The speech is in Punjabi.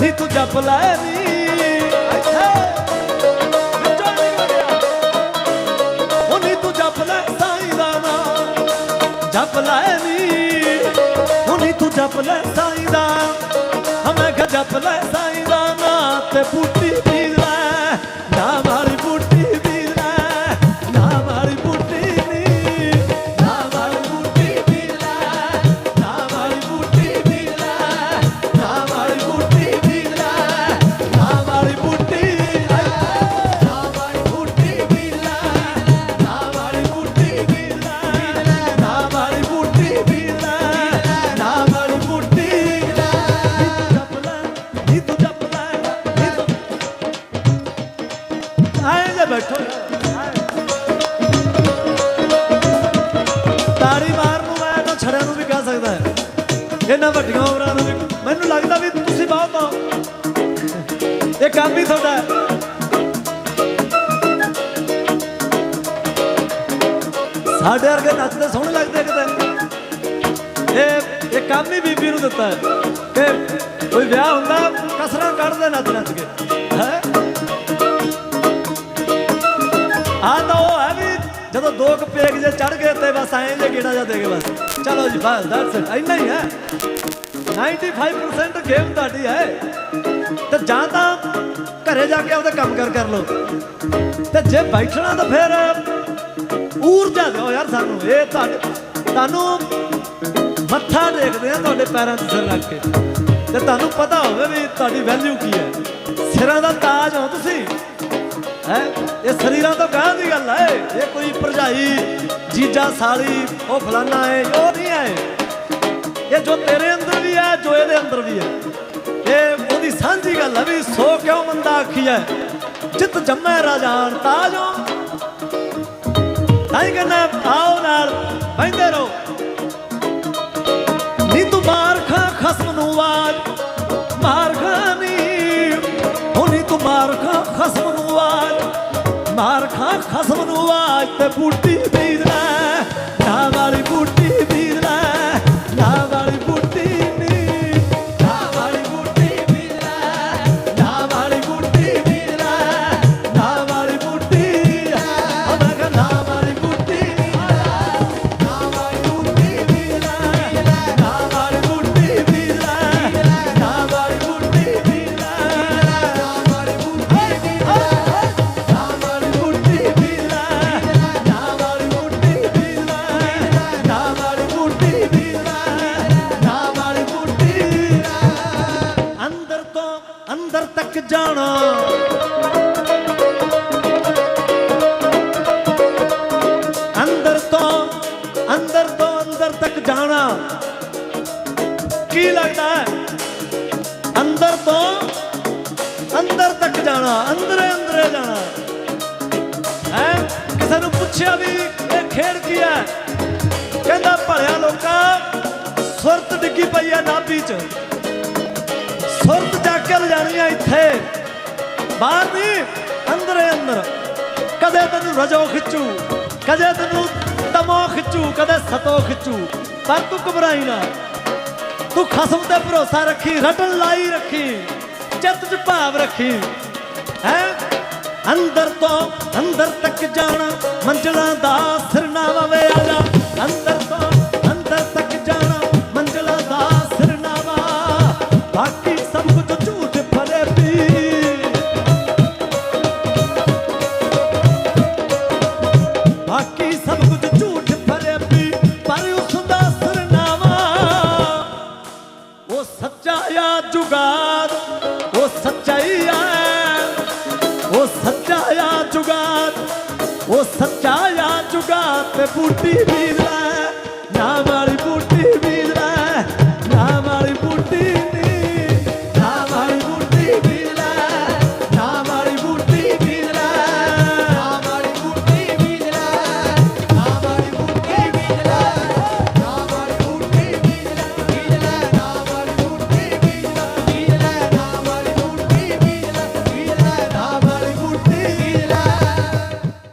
ਨੀ ਤੂੰ ਜਪ ਲੈ ਨੀ ਜਪ ਲੈ ਨੀ ਤੂੰ ਜਪ ਲੈ ਸਾਈਂ ਦਾ ਹਮੇ ਜਪ ਲੈ ਸਾਈ ਦਾ ਨਾ ਤੇ ਪੁੱਤ ਬੈਠੋ। ਤਾੜੀ ਮਾਰ ਨੂੰ ਮੈਂ ਤਾਂ ਛੜਿਆਂ ਨੂੰ ਵੀ ਕਹਿ ਸਕਦਾ ਹੈ। ਇਹਨਾਂ ਵੱਡੀਆਂ ਉਮਰਾਂ ਨੂੰ ਮੈਨੂੰ ਲੱਗਦਾ ਵੀ ਤੁਸੀਂ ਬਹੁਤ ਹੋ ਇਹ ਕੰਮ ਹੀ ਤੁਹਾਡਾ ਹੈ। ਸਾਡੇ ਵਰਗੇ ਨੱਚਦੇ ਸੋਹਣੇ ਲੱਗਦੇ ਕਿਤੇ। ਇਹ ਇਹ ਕੰਮ ਹੀ ਬੀਬੀ ਨੂੰ ਦਿੱਤਾ ਹੈ। ਕਿ ਕੋਈ ਵਿਆਹ ਹੁੰਦਾ, ਕਸਰਾਂ ਕੱਢਦੇ ਨੱਚ ਨੱਚ ਕੇ। ਕੁ ਚੜ ਗਏ ਤੇ ਬਸ ਐਂ ਜੇ ਗੇੜਾ ਜਾ ਦੇ ਕੇ ਬਸ। ਚਲੋ ਜੀ, ਬਸ ਦੈਟਸ ਇਟ ਇੰਨਾ ਹੀ ਹੈ। 95% ਗੇਮ ਤੁਹਾਡੀ ਹੈ। ਤੇ ਜਾਂ ਤਾਂ ਘਰੇ ਜਾ ਕੇ ਉਹਦਾ ਕੰਮ ਕਰ ਕਰ ਲਓ। ਤੇ ਜੇ ਬੈਠਣਾ ਤਾਂ ਫਿਰ ਊਰਜਾ ਦਿਓ ਯਾਰ ਸਾਨੂੰ। ਇਹ ਤੁਹਾਡੇ, ਤੁਹਾਨੂੰ ਮੱਥਾ ਟੇਕਦੇ ਆ ਤੁਹਾਡੇ ਪੈਰਾਂ 'ਚ ਸਿਰ ਰੱਖ ਕੇ। ਤੇ ਤੁਹਾਨੂੰ ਪਤਾ ਹੋਵੇ ਵੀ ਤੁਹਾਡੀ ਵੈਲਿਊ ਕੀ ਹੈ। ਸਿਰਾਂ ਦਾ ਤਾਜ ਹੋ ਤੁਸੀਂ। ਹੈ? ਇਹ ਸਰੀਰਾਂ ਤੋਂ ਗਾਂ ਦੀ ਗੱਲ ਹੈ। ਇਹ ਕੋਈ ਭਰਜਾਈ ਜੀਜਾ ਸਾਲੀ, ਉਹ ਫਲਾਨਾ ਹੈ ਉਹ ਨਹੀਂ ਹੈ ਇਹ ਜੋ ਤੇਰੇ ਅੰਦਰ ਵੀ ਹੈ ਜੋ ਇਹਦੇ ਅੰਦਰ ਵੀ ਹੈ ਇਹ ਉਹਦੀ ਸਾਂਝੀ ਗੱਲ ਹੈ ਵੀ ਸੋ ਕਿਉਂ ਮੰਦਾ ਆਖੀ ਹੈ ਜਿਤ ਜੰਮੈ ਰਾਜਾਨ ਤਾਜੋ ਤਾਂ ਕਹਿੰਦਾ, ਆਓ ਨਾਲ ਬੈਠੇ ਰਹੋ। ਨੀ ਤੂੰ ਮਾਰ ਖਾ ਖਸਮ ਨੂੰ ਆਵਾਜ਼ ਮਾਰ ਖਾ ਨੀ ਹੋ ਤੂੰ ਮਾਰ ਖਾ ਖਸਮ ਨੂੰ ਆਵਾਜ਼ ਮਾਰ ਖਾ ਖਸਮ ਨੂੰ ਆਵਾਜ਼ ਤੇ ਬੂਟੀ ਵੀਰ ਲੈ ਜਾਣਾ। ਅੰਦਰ ਤੋਂ ਅੰਦਰ ਤੋਂ ਅੰਦਰ ਤੱਕ ਜਾਣਾ। ਕੀ ਲੱਗਦਾ ਹੈ? ਅੰਦਰ ਤੋਂ ਅੰਦਰ ਤੱਕ ਜਾਣਾ, ਅੰਦਰੇ ਅੰਦਰੇ ਜਾਣਾ। ਹੈ? ਕਿਸੇ ਨੂੰ ਪੁੱਛਿਆ ਵੀ ਇਹ ਖੇਡ ਕੀ ਹੈ? ਕਹਿੰਦਾ ਭਲਿਆ ਲੋਕਾਂ, ਸੁਰਤ ਡਿੱਗੀ ਪਈ ਹੈ ਨਾਭੀ ਚ। ਸੁਰਤ ਜਾ ਕੇ ਲਿਜਾਣੀ ਆ ਇੱਥੇ। ਬਾਹਰ ਨਹੀਂ ਅੰਦਰੇ ਅੰਦਰ ਕਦੇ ਤੈਨੂੰ ਰਜੋ ਖਿੱਚੂ ਕਦੇ ਤੈਨੂੰ ਤਮੋ ਖਿੱਚੂ ਕਦੇ ਸਤੋ ਖਿੱਚੂ ਪਰ ਤੂੰ ਘਬਰਾਈ ਨਾ ਤੂੰ ਖਸਮ ਤੇ ਭਰੋਸਾ ਰੱਖੀ ਰਟਣ ਲਾਈ ਰੱਖੀ ਚਿੱਤ 'ਚ ਭਾਵ ਰੱਖੀ ਹੈ ਅੰਦਰ ਤੋਂ ਅੰਦਰ ਤੱਕ ਜਾਣਾ ਮੰਜ਼ਲਾਂ ਦਾ ਸਿਰਨਾਵਾ ਵੇ ਸੱਚਾ ਆ ਜੁਗਾਦ ਤੇ ਬੂਟੀ ਵੀਰ ਲੈ ਨਾ